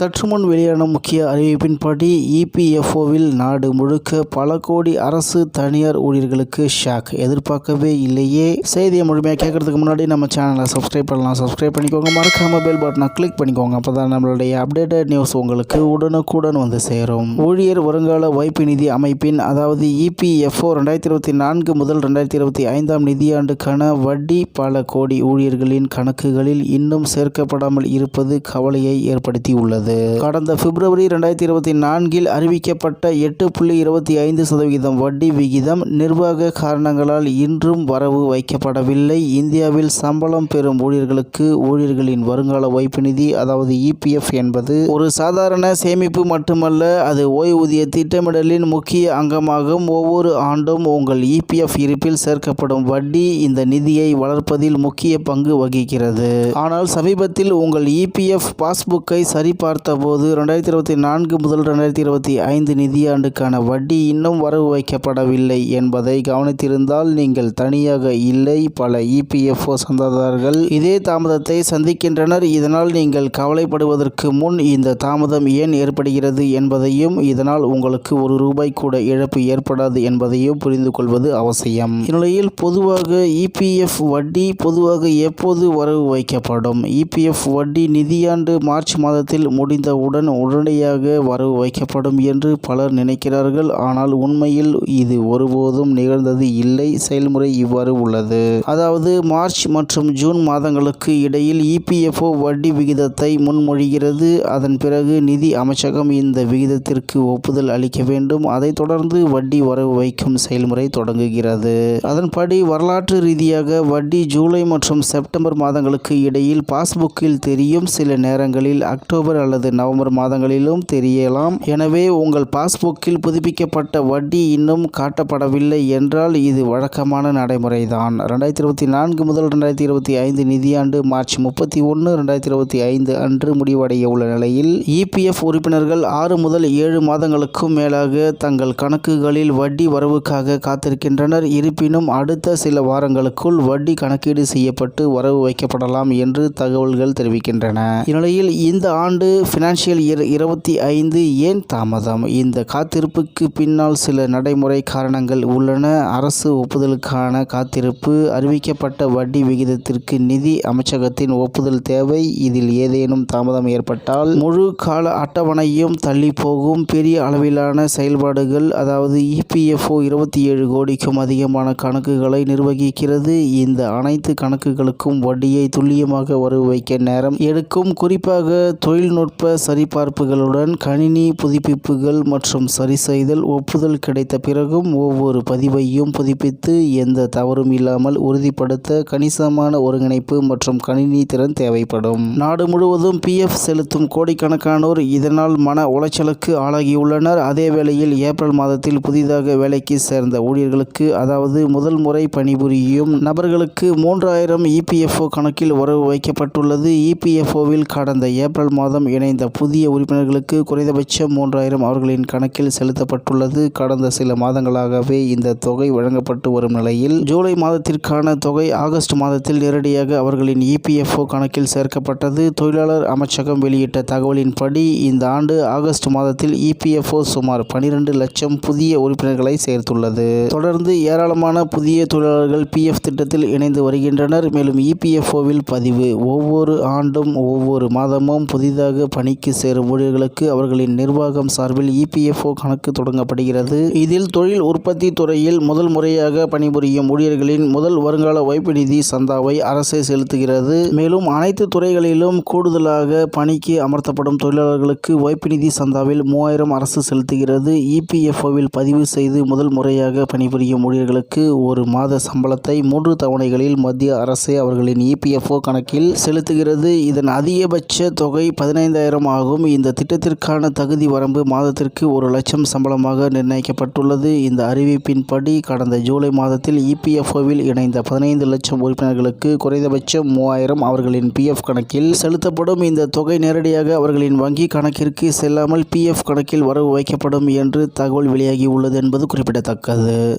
சற்று முன் வெளியான முக்கிய அறிவிப்பின்படி இபிஎஃப்ஓவில் நாடு முழுக்க பல கோடி அரசு தனியார் ஊழியர்களுக்கு ஷாக். எதிர்பார்க்கவே இல்லையே. செய்தியை முழுமையாக கேட்கறதுக்கு முன்னாடி நம்ம சேனலை சப்ஸ்கிரைப் பண்ணலாம். சப்ஸ்கிரைப் பண்ணிக்கோங்க. மறக்காம பெல் பட்டனை கிளிக் பண்ணிக்கோங்க. அப்போ தான் நம்மளுடைய அப்டேட்டட் நியூஸ் உங்களுக்கு உடனுக்குடன் வந்து சேரும். ஊழியர் வருங்கால வைப்பு நிதி அமைப்பின் அதாவது இபிஎஃப்ஓ ரெண்டாயிரத்தி இருபத்தி நான்கு முதல் ரெண்டாயிரத்தி இருபத்தி ஐந்தாம் நிதியாண்டுக்கான வட்டி பல கோடி ஊழியர்களின் கணக்குகளில் இன்னும் சேர்க்கப்படாமல் இருப்பது கவலையை ஏற்படுத்தியுள்ளது. கடந்த பிப்ரவரி ரெண்டாயிரத்தி இருபத்தி நான்கில் அறிவிக்கப்பட்ட எட்டு புள்ளி இருபத்தி ஐந்து சதவிகிதம் வட்டி விகிதம் நிர்வாக காரணங்களால் இன்றும் வரவு வைக்கப்படவில்லை. இந்தியாவில் சம்பளம் பெறும் ஊழியர்களுக்கு ஊழியர்களின் வருங்கால வைப்பு நிதி அதாவது இபிஎஃப் என்பது ஒரு சாதாரண சேமிப்பு மட்டுமல்ல அது ஓய்வூதிய திட்டமிடலின் முக்கிய அங்கமாகும். ஒவ்வொரு ஆண்டும் உங்கள் இபிஎஃப் இருப்பில் சேர்க்கப்படும் வட்டி இந்த நிதியை வளர்ப்பதில் முக்கிய பங்கு வகிக்கிறது. ஆனால் சமீபத்தில் உங்கள் இபிஎஃப் பாஸ்புக்கை சரிபார்த்து பார்த்தபோது ரெண்டாயிரத்தி இருபத்தி நான்கு முதல் ரெண்டாயிரத்தி இருபத்தி ஐந்து நிதியாண்டுக்கான வட்டி இன்னும் வரவு வைக்கப்படவில்லை என்பதை கவனித்திருந்தால் நீங்கள் தனியாக இல்லை. பல இபிஎஃப்ஓ சந்தாதாரர்கள் இதே தாமதத்தை சந்திக்கின்றனர். இதனால் நீங்கள் கவலைப்படுவதற்கு முன் இந்த தாமதம் ஏன் ஏற்படுகிறது என்பதையும் இதனால் உங்களுக்கு ஒரு ரூபாய் கூட இழப்பு ஏற்படாது என்பதையும் புரிந்து கொள்வது அவசியம். இந்நிலையில் பொதுவாக இபிஎஃப் வட்டி பொதுவாக எப்போது வரவு வைக்கப்படும்? இபிஎஃப் வட்டி நிதியாண்டு மார்ச் மாதத்தில் முடிந்தவுடன் உடனடியாக வரவு வைக்கப்படும் என்று பலர் நினைக்கிறார்கள். ஆனால் உண்மையில் இது ஒருபோதும் நிகழ்ந்தது இல்லை. செயல்முறை இவ்வாறு உள்ளது. அதாவது மார்ச் மற்றும் ஜூன் மாதங்களுக்கு இடையில் இபிஎஃப்ஓ வட்டி விகிதத்தை முன்மொழிகிறது. அதன் பிறகு நிதி அமைச்சகம் இந்த விகிதத்திற்கு ஒப்புதல் அளிக்க வேண்டும். அதைத் தொடர்ந்து வட்டி வரவு வைக்கும் செயல்முறை தொடங்குகிறது. அதன்படி வரலாற்று ரீதியாக வட்டி ஜூலை மற்றும் செப்டம்பர் மாதங்களுக்கு இடையில் பாஸ்புக்கில் தெரியும். சில நேரங்களில் அக்டோபர் அல்லது நவம்பர் மாதங்களிலும் தெரியலாம். எனவே உங்கள் பாஸ்புக்கில் புதுப்பிக்கப்பட்ட வட்டி இன்னும் காட்டப்படவில்லை என்றால் இது வழக்கமான நடைமுறைதான். ரெண்டாயிரத்தி இருபத்தி நான்கு முதல் ரெண்டாயிரத்தி இருபத்தி ஐந்து நிதியாண்டு மார்ச் முப்பத்தி ஒன்று ரெண்டாயிரத்தி இருபத்தி ஐந்து அன்று முடிவடைய உள்ள நிலையில் இபிஎஃப் உறுப்பினர்கள் ஆறு முதல் ஏழு மாதங்களுக்கும் மேலாக தங்கள் கணக்குகளில் வட்டி வரவுக்காக காத்திருக்கின்றனர். இருப்பினும் அடுத்த சில வாரங்களுக்குள் வட்டி கணக்கீடு செய்யப்பட்டு வரவு வைக்கப்படலாம் என்று தகவல்கள் தெரிவிக்கின்றன. இந்நிலையில் இந்த ஆண்டு ஃபினான்ஷியல் இயர் இருபத்தி ஐந்து ஏன் தாமதம்? இந்த காத்திருப்புக்கு பின்னால் சில நடைமுறை காரணங்கள் உள்ளன. அரசு ஒப்புதலுக்கான காத்திருப்பு அறிவிக்கப்பட்ட வட்டி விகிதத்திற்கு நிதி அமைச்சகத்தின் ஒப்புதல் தேவை. இதில் ஏதேனும் தாமதம் ஏற்பட்டால் முழு கால அட்டவணையும் தள்ளி போகும் பெரிய அளவிலான செயல்பாடுகள் அதாவது இபிஎஃப்ஓ இருபத்தி ஏழு கோடிக்கும் அதிகமான கணக்குகளை நிர்வகிக்கிறது. இந்த அனைத்து கணக்குகளுக்கும் வட்டியை துல்லியமாக வரவு வைக்க நேரம் எடுக்கும். குறிப்பாக தொழில்நுட்ப சரிபார்ப்புகளுடன் கணினி புதுப்பிப்புகள் மற்றும் சரிசெய்தல் ஒப்புதல் கிடைத்த பிறகும் ஒவ்வொரு பதிவையும் புதுப்பித்து எந்த தவறும் இல்லாமல் உறுதிப்படுத்த கணிசமான ஒருங்கிணைப்பு மற்றும் கணினி திறன் தேவைப்படும். நாடு முழுவதும் பிஎஃப் செலுத்தும் கோடிக்கணக்கானோர் இதனால் மன உளைச்சலுக்கு ஆளாகியுள்ளனர். அதே வேளையில் ஏப்ரல் மாதத்தில் புதிதாக வேலைக்கு சேர்ந்த ஊழியர்களுக்கு அதாவது முதல் முறை பணிபுரியும் நபர்களுக்கு மூன்றாயிரம் இபிஎஃப்ஓ கணக்கில் வரவு வைக்கப்பட்டுள்ளது. இபிஎஃப்ஓவில் கடந்த ஏப்ரல் மாதம் இணைந்த புதிய உறுப்பினர்களுக்கு குறைந்தபட்சம் மூன்றாயிரம் அவர்களின் கணக்கில் செலுத்தப்பட்டுள்ளது. கடந்த சில மாதங்களாகவே இந்த தொகை வழங்கப்பட்டு வரும் நிலையில் ஜூலை மாதத்திற்கான தொகை ஆகஸ்ட் மாதத்தில் நேரடியாக அவர்களின் இபிஎஃப்ஓ கணக்கில் சேர்க்கப்பட்டது. தொழிலாளர் அமைச்சகம் வெளியிட்ட தகவலின்படி இந்த ஆண்டு ஆகஸ்ட் மாதத்தில் இபிஎஃப்ஓ சுமார் பனிரெண்டு லட்சம் புதிய உறுப்பினர்களை சேர்த்துள்ளது. தொடர்ந்து ஏராளமான புதிய தொழிலாளர்கள் பிஎஃப் திட்டத்தில் இணைந்து வருகின்றனர். மேலும் இபிஎஃப்ஓவில் பதிவு ஒவ்வொரு ஆண்டும் ஒவ்வொரு மாதமும் புதிதாக பணிக்கு சேரும் ஊழியர்களுக்கு அவர்களின் நிர்வாகம் சார்பில் இபிஎஃப்ஓ கணக்கு தொடங்கப்படுகிறது. இதில் தொழில் உற்பத்தி துறையில் முதல் முறையாக பணிபுரியும் ஊழியர்களின் முதல் வருங்கால வைப்பு நிதி சந்தாவை அரசே செலுத்துகிறது. மேலும் அனைத்து துறைகளிலும் கூடுதலாக பணிக்கு அமர்த்தப்படும் தொழிலாளர்களுக்கு வைப்பு நிதி சந்தாவில் மூவாயிரம் அரசு செலுத்துகிறது. இபிஎஃப்ஓவில் பதிவு செய்து முதல் முறையாக பணிபுரியும் ஊழியர்களுக்கு ஒரு மாத சம்பளத்தை மூன்று தவணைகளில் மத்திய அரசே அவர்களின் இபிஎஃப்ஓ கணக்கில் செலுத்துகிறது. இதன் அதிகபட்ச தொகை பதினைந்து ஐம்பதாயிரம் ஆகும் இந்த திட்டத்திற்கான தகுதி வரம்பு மாதத்திற்கு ஒரு லட்சம் சம்பளமாக நிர்ணயிக்கப்பட்டுள்ளது. இந்த அறிவிப்பின்படி கடந்த ஜூலை மாதத்தில் இபிஎஃப்ஓவில் இணைந்த பதினைந்து லட்சம் உறுப்பினர்களுக்கு குறைந்தபட்சம் மூவாயிரம் அவர்களின் பிஎஃப் கணக்கில் செலுத்தப்படும். இந்த தொகை நேரடியாக அவர்களின் வங்கி கணக்கிற்கு செல்லாமல் பிஎஃப் கணக்கில் வரவு வைக்கப்படும் என்று தகவல் வெளியாகி உள்ளது என்பது குறிப்பிடத்தக்கது.